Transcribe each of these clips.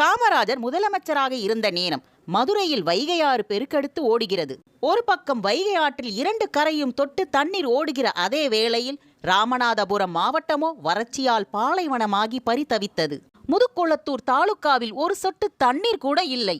காமராஜர் முதலமைச்சராக இருந்த நேரம் மதுரையில் வைகையாறு பெருக்கெடுத்து ஓடுகிறது. ஒரு பக்கம் வைகை ஆற்றில் இரண்டு கரையும் தொட்டு தண்ணீர் ஓடுகிற அதே வேளையில் ராமநாதபுரம் மாவட்டமோ வறட்சியால் பாலைவனமாகி பரிதவித்தது. முதுக்குளத்தூர் தாலுக்காவில் ஒரு சொட்டு தண்ணீர் கூட இல்லை.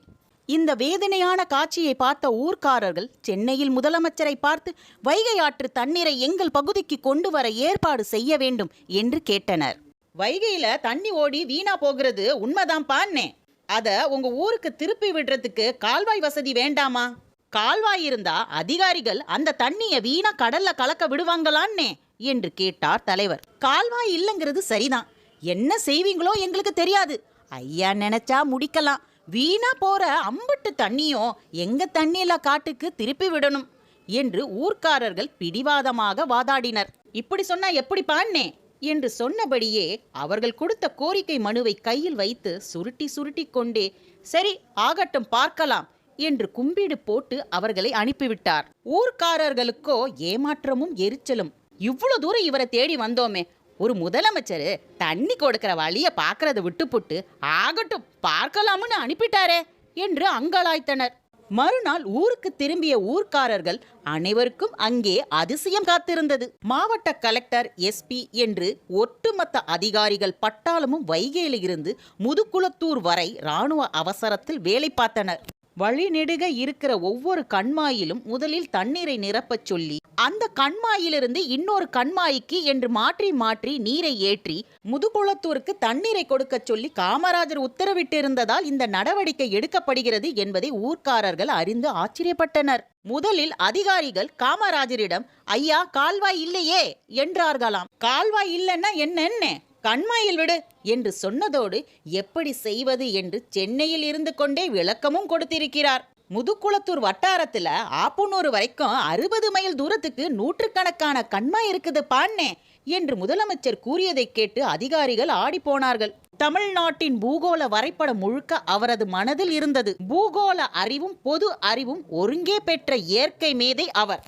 இந்த வேதனையான காட்சியை பார்த்த ஊர்க்காரர்கள் சென்னையில் முதலமைச்சரை பார்த்து வைகை ஆற்று தண்ணீரை எங்கள் பகுதிக்கு கொண்டு வர ஏற்பாடு செய்ய வேண்டும் என்று கேட்டனர். வைகையில தண்ணி ஓடி வீணா போகிறது உண்மைதான்ப்பான்னே அத உங்க ஊருக்கு திருப்பி விடுறதுக்கு கால்வாய் வசதி வேண்டாமா? கால்வாய் இருந்தா அதிகாரிகள் அந்த தண்ணிய வீணா கடல்ல கலக்க விடுவாங்களான்னே என்று கேட்டார் தலைவர். கால்வாய் இல்லைங்கிறது சரிதான். என்ன செய்வீங்களோ எங்களுக்கு தெரியாது. ஐயா நினைச்சா முடிக்கலாம். வீணா போற அம்பட்டு தண்ணியும் எங்க தண்ணியில காட்டுக்கு திருப்பி விடணும்? என்று ஊர்க்காரர்கள் பிடிவாதமாக வாதாடினர். இப்படி சொன்னா எப்படி பான்னே என்று சொன்னபடியே அவர்கள் கொடுத்த கோரிக்கை மனுவை கையில் வைத்து சுருட்டி சுருட்டி கொண்டே சரி ஆகட்டும் பார்க்கலாம் என்று கும்பிடு போட்டு அவர்களை அனுப்பிவிட்டார். ஊர்க்காரர்களுக்கோ ஏமாற்றமும் எரிச்சலும். இவ்வளவு தூரம் இவரை தேடி வந்தோமே. ஒரு முதலமைச்சர் தண்ணி கொடுக்கிற வழிய பார்க்கறத விட்டுப்புட்டு ஆகட்டும் பார்க்கலாம்னு அனுப்பிட்டாரே என்று அங்கலாய்த்தனர். மறுநாள் ஊருக்கு திரும்பிய ஊர்க்காரர்கள் அனைவருக்கும் அங்கே அதிசயம் காத்திருந்தது. மாவட்ட கலெக்டர் எஸ்பி என்று ஒட்டுமொத்த அதிகாரிகள் பட்டாளமும் வைகையில் இருந்து முதுகுளத்தூர் வரை ராணுவ அவசரத்தில் வேலை பார்த்தனர். வழிநெடுக இருக்கிற ஒவ்வொரு கண்மாயிலும் முதலில் தண்ணீரை நிரப்பச் சொல்லி அந்த கண்மாயிலிருந்து இன்னொரு கண்மாய்க்கு என்று மாற்றி மாற்றி நீரை ஏற்றி முதுகுளத்தூருக்கு தண்ணீரை கொடுக்கச் சொல்லி காமராஜர் உத்தரவிட்டிருந்ததால் இந்த நடவடிக்கை எடுக்கப்படுகிறது என்பதை ஊர்க்காரர்கள் அறிந்து ஆச்சரியப்பட்டனர். முதலில் அதிகாரிகள் காமராஜரிடம் ஐயா கால்வாய் இல்லையே என்றார்களாம். கால்வாய் இல்லைன்னா என்ன கண்மாயில் விடு என்று சொன்னதோடு எப்படி செய்வது என்று சென்னையில் இருந்து கொண்டே விளக்கமும் கொடுத்திருக்கிறார். முதுகுளத்தூர் வட்டாரத்துல ஆப்பனூறு வரைக்கும் அறுபது மைல் தூரத்துக்கு நூற்றுக்கணக்கான கண்மாய் இருக்குது பாண்ணே என்று முதலமைச்சர் கூறியதை கேட்டு அதிகாரிகள் ஆடிப்போனார்கள். தமிழ்நாட்டின் பூகோள வரைபடம் முழுக்க அவரது மனதில் இருந்தது. பூகோள அறிவும் பொது அறிவும் ஒருங்கே பெற்ற இயற்கை மேதை அவர்.